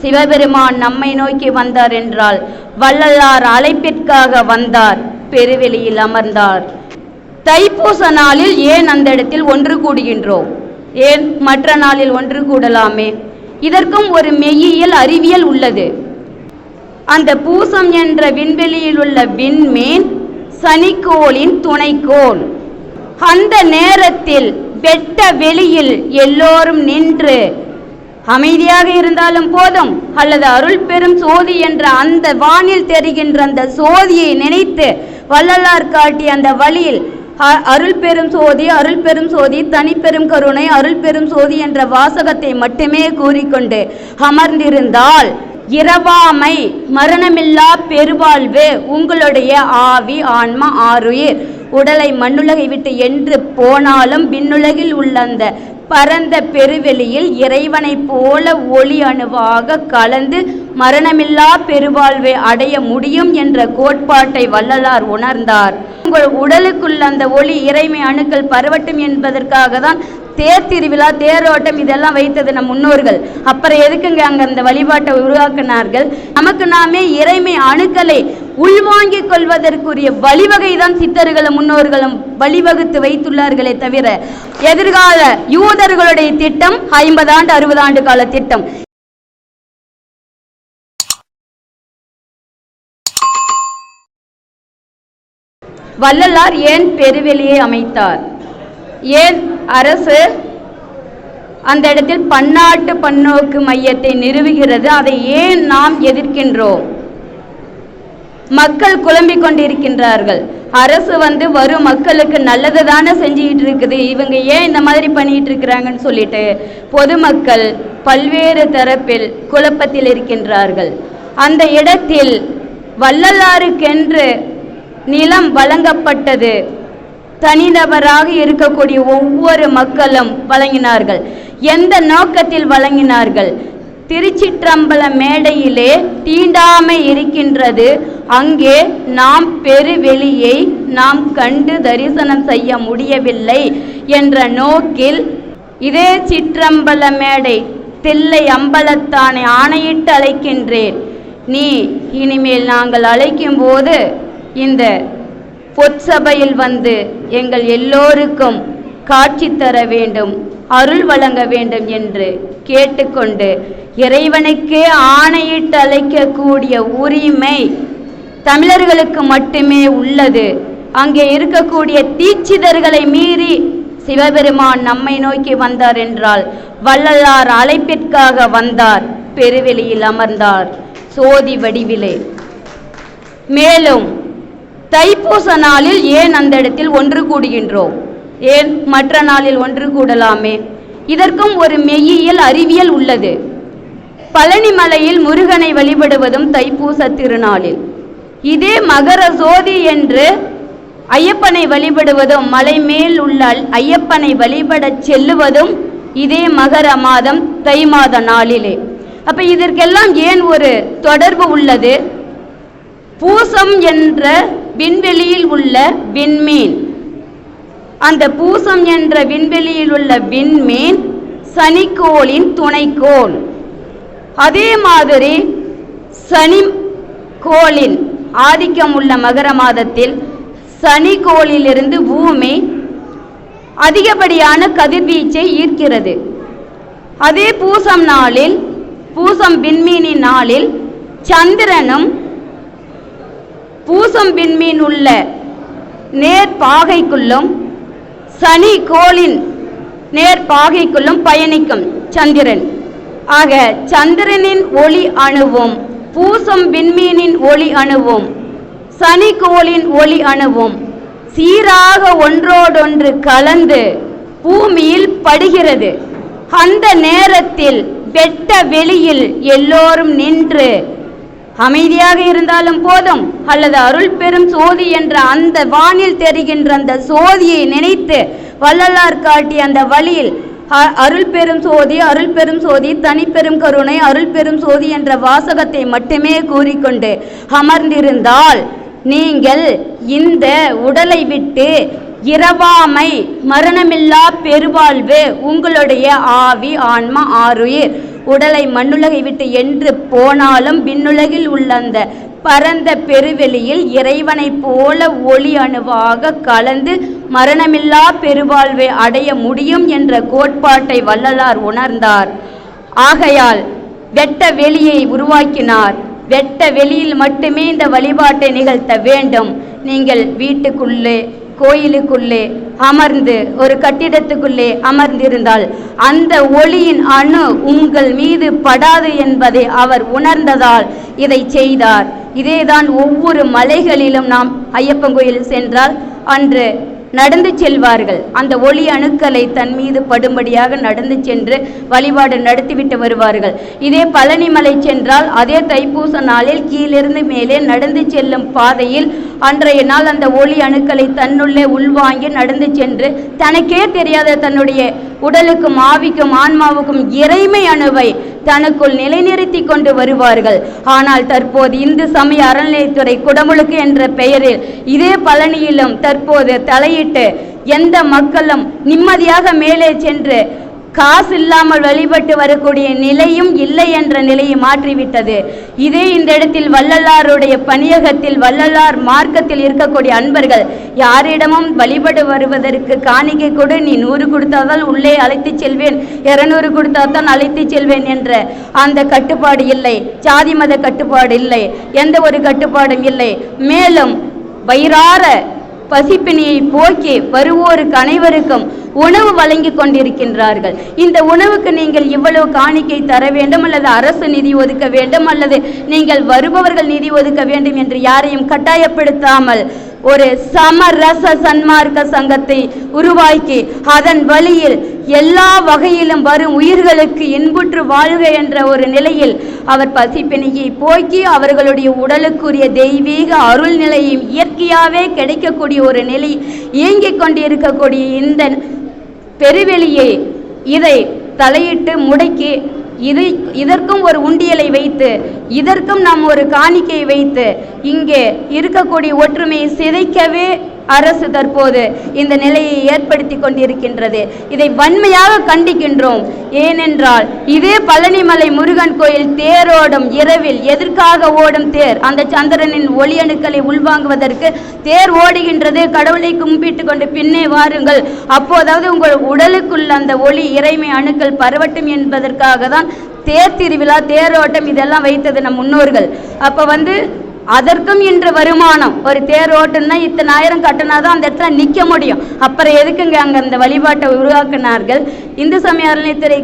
சிவபெருமான் நம்மை நோக்கி வந்தார் என்றால் வள்ளலார் அழைப்பிற்காக வந்தார். பெருவெளியில் அமர்ந்தார். தைப்பூச நாளில் ஏன் அந்த இடத்தில் ஒன்று கூடுகின்றோம்? ஏன் மற்ற நாளில் ஒன்று கூடலாமே? இதற்கும் ஒரு மெய்யியல் அறிவியல் உள்ளது. அந்த பூசம் என்ற விண்வெளியில் உள்ள விண்மீன் சனிக்கோளின் துணைக்கோள். அந்த நேரத்தில் வெட்ட வெளியில் எல்லோரும் நின்று அமைதியாக இருந்தாலும் போதும். அல்லது அருள் பெரும் சோதி என்ற அந்த வானில் தெரிகின்ற அந்த சோதியை நினைத்து வள்ளலார் காட்டிய அந்த வழியில் அ- அருள் பெரும் சோதி அருள் பெரும் சோதி தனிப்பெரும் கருணை அருள் பெரும் சோதி என்ற வாசகத்தை மட்டுமே கூறிக்கொண்டு அமர்ந்திருந்தால் இரவாமை மரணமில்லா பெருவாழ்வு உங்களுடைய ஆவி ஆன்மா ஆருயிர் உடலை மண்ணுலகை விட்டு என்று போனாலும் விண்ணுலகில் உள்ள அந்த பரந்த பெருவெளியில் இறைவனைப் போல ஒளி அணுவாக கலந்து மரணமில்லா பெருவாழ்வை அடைய முடியும் என்ற கோட்பாட்டை வள்ளலார் உணர்ந்தார். உங்கள் உடலுக்குள்ள அந்த ஒளி இறைமை அணுக்கள் பரவட்டும் என்பதற்காக தான் தேர் திருவிழா தேரோட்டம் இதெல்லாம் வைத்தது நம் முன்னோர்கள். அப்புறம் எதுக்குங்க அங்க அந்த வழிபாட்டை உருவாக்கினார்கள்? நமக்கு நாமே இறைமை அணுக்களை உள்வாங்கிக் கொள்வதற்குரிய வழிவகை தான் சித்தர்களும் முன்னோர்களும் வழிவகுத்து வைத்துள்ளார்களே தவிர எதிர்கால யூதர்களுடைய திட்டம் ஐம்பது ஆண்டு அறுபது ஆண்டு கால திட்டம். வள்ளலார் ஏன் பெருவெளியை அமைத்தார்? ஏன் அரசு அந்த இடத்தில் பன்னாட்டு பன்னோக்கு மையத்தை நிறுவுகிறது? அதை ஏன் நாம் எதிர்க்கின்றோம்? மக்கள் குழம்பிக் கொண்டிருக்கின்றார்கள். அரசு வந்து வரும் மக்களுக்கு நல்லது தானே செஞ்சுக்கிட்டு இருக்குது. இவங்க ஏன் இந்த மாதிரி பண்ணிட்டு இருக்கிறாங்கன்னு சொல்லிட்டு பொதுமக்கள் பல்வேறு தரப்பில் குழப்பத்தில் இருக்கின்றார்கள். அந்த இடத்தில் வள்ளலாருக்கென்று நிலம் வழங்கப்பட்டது. தனிநபராக இருக்கக்கூடிய ஒவ்வொரு மக்களும் வழங்கினார்கள். எந்த நோக்கத்தில் வழங்கினார்கள்? திருச்சிற்றம்பல மேடையிலே தீண்டாமை இருக்கின்றது. அங்கே நாம் பெருவெளியை நாம் கண்டு தரிசனம் செய்ய முடியவில்லை என்ற நோக்கில் இதே சிற்றம்பல மேடை தில்லை அம்பலத்தானை ஆணையிட்டு அழைக்கின்றேன். நீ இனிமேல் நாங்கள் அழைக்கும் போது இந்த பொற்சபையில் வந்து எங்கள் எல்லோருக்கும் காட்சி தர வேண்டும் அருள் வழங்க வேண்டும் என்று கேட்டுக்கொண்டு இறைவனுக்கே ஆணையிட்டு அழைக்கக்கூடிய உரிமை தமிழர்களுக்கு மட்டுமே உள்ளது. அங்கே இருக்கக்கூடிய தீட்சிதர்களை மீறி சிவபெருமான் நம்மை நோக்கி வந்தார் என்றால் வள்ளலார் அழைப்பிற்காக வந்தார் பெருவெளியில் அமர்ந்தார் சோதி வடிவிலே. மேலும் தைப்பூச நாளில் ஏன் அந்த இடத்தில் ஒன்று கூடுகின்றோம்? ஏன் மற்ற நாளில் ஒன்று கூடலாமே? இதற்கும் ஒரு மெய்யியல் அறிவியல் உள்ளது. பழனி மலையில் முருகனை வழிபடுவதும் தைப்பூச திருநாளில். இதே மகர சோதி என்று ஐயப்பனை வழிபடுவதும் மலை மேல் உள்ள ஐயப்பனை வழிபடச் செல்லுவதும் இதே மகர மாதம் தை மாத நாளிலே. அப்ப இதற்கெல்லாம் ஏன் ஒரு தொடர்பு உள்ளது? பூசம் என்ற விண்வெளியில் உள்ள விண்மீன். அந்த பூசம் என்ற விண்வெளியில் உள்ள விண்மீன் சனிக்கோளின் துணைக்கோள். அதே மாதிரி சனி கோளின் ஆதிக்கம் உள்ள மகர மாதத்தில் சனி கோளிலிருந்து பூமி அதிகப்படியான கதிர்வீச்சை ஈர்க்கிறது. அதே பூசம் நாளில் பூசம் விண்மீனின் நாளில் சந்திரனும் பூசம் விண்மீன் உள்ள நேர் பாகைக்குள்ளும் சனி கோளின் நேர் பாகைக்குள்ளும் பயணிக்கும் சந்திரன். ஆக சந்திரனின் ஒளி அணுவும் பூசம் விண்மீனின் ஒளி அணுவும் சனி கோளின் ஒளி அணுவும் சீராக ஒன்றோடொன்று கலந்து பூமியில் படுகிறது. அந்த நேரத்தில் வெட்ட வெளியில் எல்லோரும் நின்று அமைதியாக இருந்தாலும் போதும். அல்லது அருள் பெரும் சோதி என்ற அந்த வானில் தெரிகின்ற அந்த சோதியை நினைத்து வள்ளலார் காட்டிய அந்த வழியில் அ- அருள் பெரும் சோதி அருள் பெரும் சோதி தனிப்பெரும் கருணை அருள் பெரும் சோதி என்ற வாசகத்தை மட்டுமே கூறிக்கொண்டு அமர்ந்திருந்தால் நீங்கள் இந்த உடலை விட்டு இரவாமை மரணமில்லா பெருவாழ்வு உங்களுடைய ஆவி ஆன்மா ஆருயிர். உடலை மண்ணுலகை விட்டு என்று போனாலும் விண்ணுலகில் உள்ள அந்த பரந்த பெருவெளியில் இறைவனைப் போல ஒளி அணுவாக கலந்து மரணமில்லா பெருவாழ்வை அடைய முடியும் என்ற கோட்பாட்டை வள்ளலார் உணர்ந்தார். ஆகையால் வெட்ட வெளியை உருவாக்கினார். வெட்ட வெளியில் மட்டுமே இந்த வழிபாட்டை நிகழ்த்த வேண்டும். நீங்கள் வீட்டுக்குள்ளே கோயிலுக்குள்ளே அமர்ந்து ஒரு கட்டிடத்துக்குள்ளே அமர்ந்திருந்தால் அந்த ஒளியின் அணு உங்கள் மீது படாது என்பதை அவர் உணர்ந்ததால் இதை செய்தார். இதேதான் ஒவ்வொரு மலைகளிலும் நாம் ஐயப்பன் கோயில் சென்றால் அன்று நடந்து செல்வார்கள். அந்த ஒளி அணுக்களை தன் மீது படும்படியாக நடந்து சென்று வழிபாடு நடத்திவிட்டு வருவார்கள். இதே பழனிமலை சென்றால் அதே தைப்பூச நாளில் கீழிருந்து மேலே நடந்து செல்லும் பாதையில் அன்றைய நாள் அந்த ஒளி அணுக்களை தன்னுள்ளே உள்வாங்கி நடந்து சென்று தனக்கே தெரியாத தன்னுடைய உடலுக்கும் ஆவிக்கும் ஆன்மாவுக்கும் இறைமை அணுவை தனக்குள் நிலைநிறுத்தி கொண்டு வருவார்கள். ஆனால் தற்போது இந்து சமய அறநிலையத்துறை குடமுழுக்கு என்ற பெயரில் இதே பழனியிலும் தற்போது தலையிட்டு எந்த மக்களும் நிம்மதியாக மேலே சென்று காசு இல்லாமல் வழிபட்டு வரக்கூடிய நிலையும் இல்லை என்ற நிலையை மாற்றிவிட்டது. இதே இந்த இடத்தில் வள்ளலாருடைய பணியகத்தில் வள்ளலார் மார்க்கத்தில் இருக்கக்கூடிய அன்பர்கள் யாரிடமும் வழிபடு வருவதற்கு காணிக்கை கொடு நீ நூறு கொடுத்தாதான் உள்ளே அழைத்துச் செல்வேன் இருநூறு கொடுத்தாதான் அழைத்து செல்வேன் என்ற அந்த கட்டுப்பாடு இல்லை. சாதி மத கட்டுப்பாடு இல்லை. எந்த ஒரு கட்டுப்பாடும் இல்லை. மேலும் வயிறார பசிப்பினியை போக்கி வருவோருக்கு அனைவருக்கும் உணவு வழங்கி கொண்டிருக்கின்றார்கள். இந்த உணவுக்கு நீங்கள் இவ்வளவு காணிக்கை தர வேண்டும் அல்லது அரசு நிதி ஒதுக்க வேண்டும் அல்லது நீங்கள் வருபவர்கள் நிதி ஒதுக்க வேண்டும் என்று யாரையும் கட்டாயப்படுத்தாமல் ஒரு சமரச சன்மார்க்க சங்கத்தை உருவாக்கி அதன் வழியில் எல்லா வகையிலும் வரும் உயிர்களுக்கு இன்புற்று வாழ்க என்ற ஒரு நிலையில் அவர் பசிப்பிணியை போக்கி அவர்களுடைய உடலுக்குரிய தெய்வீக அருள் நிலையும் இயற்கையாகவே கிடைக்கக்கூடிய ஒரு நிலை இயங்கிக் கொண்டிருக்கக்கூடிய இந்த பெருவெளியை இதை தலையிட்டு முடக்கி இது இதற்கும் ஒரு உண்டியலை வைத்து இதற்கும் நாம் ஒரு காணிக்கை வைத்து இங்கே இருக்கக்கூடிய ஒற்றுமையை சிதைக்கவே அரசு தற்போது இந்த நிலையை ஏற்படுத்தி கொண்டிருக்கின்றது. இதை வன்மையாக கண்டிக்கின்றோம். ஏனென்றால் இதே பழனிமலை முருகன் கோயில் தேரோடும் இரவில் எதற்காக ஓடும் தேர்? அந்த சந்திரனின் ஒளி அணுக்களை உள்வாங்குவதற்கு தேர் ஓடுகின்றது. கடவுளை கும்பிட்டு கொண்டு பின்னே வாருங்கள். அப்போதாவது உங்கள் உடலுக்குள்ள அந்த ஒளி இறைமை அணுக்கள் பரவட்டும் என்பதற்காக தான் தேர் திருவிழா தேரோட்டம் இதெல்லாம் வைத்தது நம் முன்னோர்கள். அப்போ வந்து அதற்கும் இன்று வருமானம். ஒரு தேர் ஓட்டுன்னா இத்தனை ஆயிரம் கட்டினாதான் அந்த இடத்துல நிற்க முடியும். அப்புறம் எதுக்குங்க அங்கே அந்த வழிபாட்டை உருவாக்கினார்கள்? இந்து சமய அறநிலையத்துறை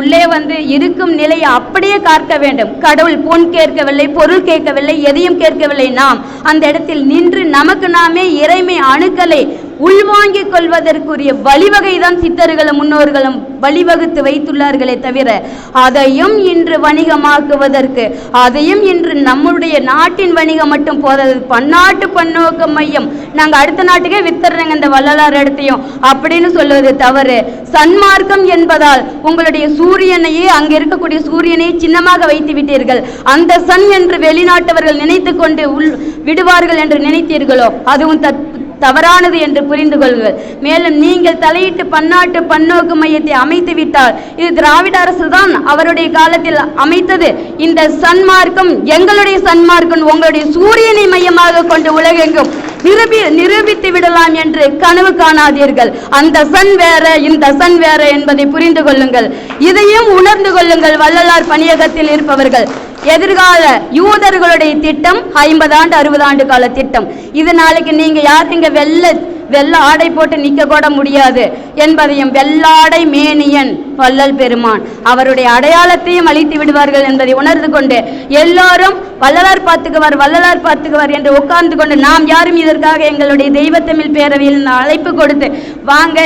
உள்ளே வந்து இருக்கும் நிலையை அப்படியே காக்க வேண்டும். கடவுள் பொன் கேட்கவில்லை பொருள் கேட்கவில்லை எதையும் கேட்கவில்லை. நாம் அந்த இடத்தில் நின்று நமக்கு நாமே இறைமை அணுக்களை உள்வாங்கிக் கொள்வதற்குரிய வழிவகை தான் சித்தர்களும் முன்னோர்களும் வழிவகுத்து வைத்துள்ளார்களே தவிர அதையும் இன்று வணிகமாக்குவதற்கு அதையும் இன்று நம்முடைய நாட்டின் வணிகம் மட்டும் போதாது பன்னாட்டு பன்னோக்க மையம். நாங்கள் அடுத்த நாட்டுக்கே வித்துறோங்க இந்த வள்ளலார் இடத்தையும். அப்படின்னு சொல்லுவது தவறு. சன்மார்க்கம் என்பதால் உங்களுடைய சூரியனையே அங்கே இருக்கக்கூடிய சூரியனை சின்னமாக வைத்து விட்டீர்கள். அந்த சன் என்று வெளிநாட்டவர்கள் நினைத்து கொண்டு உள் விடுவார்கள் என்று நினைத்தீர்களோ? அதுவும் தத் தவறானது என்று புரிந்து கொள்ளுங்கள். மேலும் நீங்கள் தலையிட்டு பன்னாட்டு பன்னோக்கு மையத்தை அமைத்து விட்டால் இது திராவிட அரசு தான் அவருடைய காலத்தில் அமைத்தது. இந்த சன்மார்க்கம் எங்களுடைய சன்மார்க்கம் உங்களுடைய சூரியனை மையமாக கொண்டு உலகெங்கும் நிரூபி நிரூபித்து விடலாம் என்று கனவு காணாதீர்கள். அந்த சன் வேற இந்த சன் வேற என்பதை புரிந்து கொள்ளுங்கள். இதையும் உணர்ந்து கொள்ளுங்கள். வள்ளலார் பணியகத்தில் இருப்பவர்கள். எதிர்கால யூதர்களுடைய திட்டம் ஐம்பது ஆண்டு அறுபது ஆண்டு கால திட்டம். இது நாளைக்கு நீங்க யார் இங்க வெள்ள வெள்ள ஆடை போட்டு நிக்க கூட முடியாது என்பதையும் வெள்ளாடை மேனியன் வள்ளல் பெருமான். அவருடைய அடையாளத்தையும் அழித்து விடுவார்கள் என்பதை உணர்ந்து கொண்டு எல்லோரும் வள்ளலார் பார்த்துக்குவார் வள்ளலார் பார்த்துக்குவார் என்று உட்கார்ந்து கொண்டு நாம் யாரும் இதற்காக எங்களுடைய தெய்வத்தமிழ் பேரவையில் அழைப்பு கொடுத்து வாங்க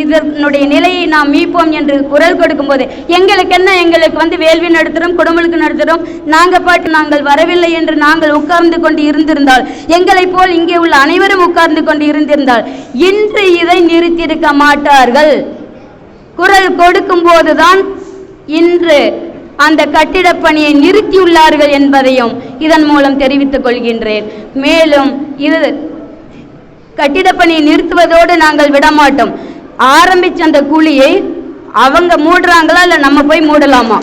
இதனுடைய நிலையை நாம் மீட்போம் என்று குரல் கொடுக்கும்போது எங்களுக்கு என்ன? எங்களுக்கு வந்து வேள்வி நடத்துகிறோம் குடும்பங்களுக்கு நடத்துகிறோம் நாங்கள் பாட்டு நாங்கள் வரவில்லை என்று நாங்கள் உட்கார்ந்து கொண்டு இருந்திருந்தால் எங்களைப் போல் இங்கே உள்ள அனைவரும் உட்கார்ந்து கொண்டு இருந்திருந்தால் இன்று இதை நிறுத்தியிருக்க மாட்டார்கள். குரல் கொடுக்கும் போதுதான் இன்று அந்த கட்டிடப் பணியை நிறுத்தியுள்ளார்கள் என்பதையும் இதன் மூலம் தெரிவித்துக் கொள்கின்றேன். மேலும் இது கட்டிடப்பணியை நிறுத்துவதோடு நாங்கள் விடமாட்டோம். ஆரம்பிச்ச அந்த குழியை அவங்க மூடுறாங்களா இல்லை நம்ம போய் மூடலாமா?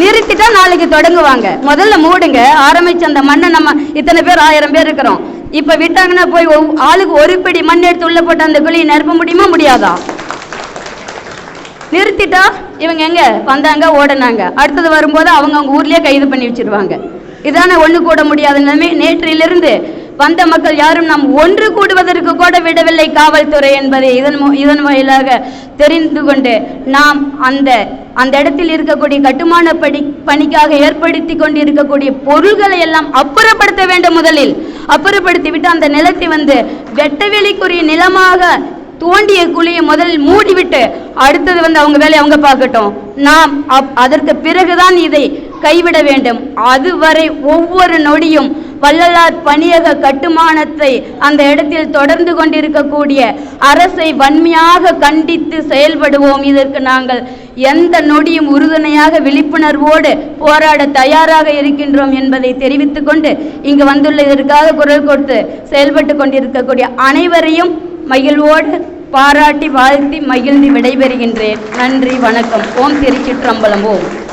நிறுத்திட்டா நாளைக்கு தொடங்குவாங்க. முதல்ல மூடுங்க. ஆரம்பிச்ச அந்த மண்ணை நம்ம இத்தனை பேர் ஆயிரம் பேர் இருக்கிறோம். இப்ப விட்டாங்கன்னா போய் ஆளுக்கு ஒரு பிடி மண் எடுத்து உள்ள போட்டு அந்த குழியை நிரப்ப முடியுமா? முடியாதா? நிறுத்திட்டா? இவங்க எங்க? வந்தாங்க ஓடினாங்க. அடுத்தது வரும்போது அவங்க அவங்க ஊர்லயே கைது பண்ணி வச்சிருவாங்க. இதான ஒண்ணு கூட முடியாத நிலைமை. நேற்றிலிருந்து வந்த மக்கள் யாரும் நாம் ஒன்று கூடுவதற்கு கூட விடவில்லை காவல்துறை என்பதை இதன் இதன் வாயிலாக தெரிந்து கொண்டு நாம் அந்த அந்த இடத்தில் இருக்கக்கூடிய கட்டுமான படி பணிக்காக ஏற்படுத்தி கொண்டு இருக்கக்கூடிய பொருள்களை எல்லாம் அப்புறப்படுத்த வேண்டும் முதலில். அப்புறப்படுத்தி விட்டு அந்த நிலத்தை வந்து வெட்டவெளிக்குரிய நிலமாக தோண்டிய குழியை முதலில் மூடிவிட்டு அடுத்தது வந்து அவங்க வேலையை அவங்க பார்க்கட்டும். நாம் அப்- அதற்கு பிறகுதான் இதை கைவிட வேண்டும். அதுவரை ஒவ்வொரு நொடியும் வள்ளலார் பணியக கட்டுமானத்தை அந்த இடத்தில் தொடர்ந்து கொண்டிருக்கக்கூடிய அரசை வன்மையாக கண்டித்து செயல்படுவோம். இதற்கு நாங்கள் எந்த நொடியும் உறுதுணையாக விழிப்புணர்வோடு போராட தயாராக இருக்கின்றோம் என்பதை தெரிவித்துக்கொண்டு இங்கு வந்துள்ள இதற்காக குரல் கொடுத்து செயல்பட்டு கொண்டிருக்கக்கூடிய அனைவரையும் மகிழ்வோடு பாராட்டி வாழ்த்தி மகிழ்ந்து விடைபெறுகின்றேன். நன்றி வணக்கம். ஓம் திருச்சிற்றம்பலம். ஓம்.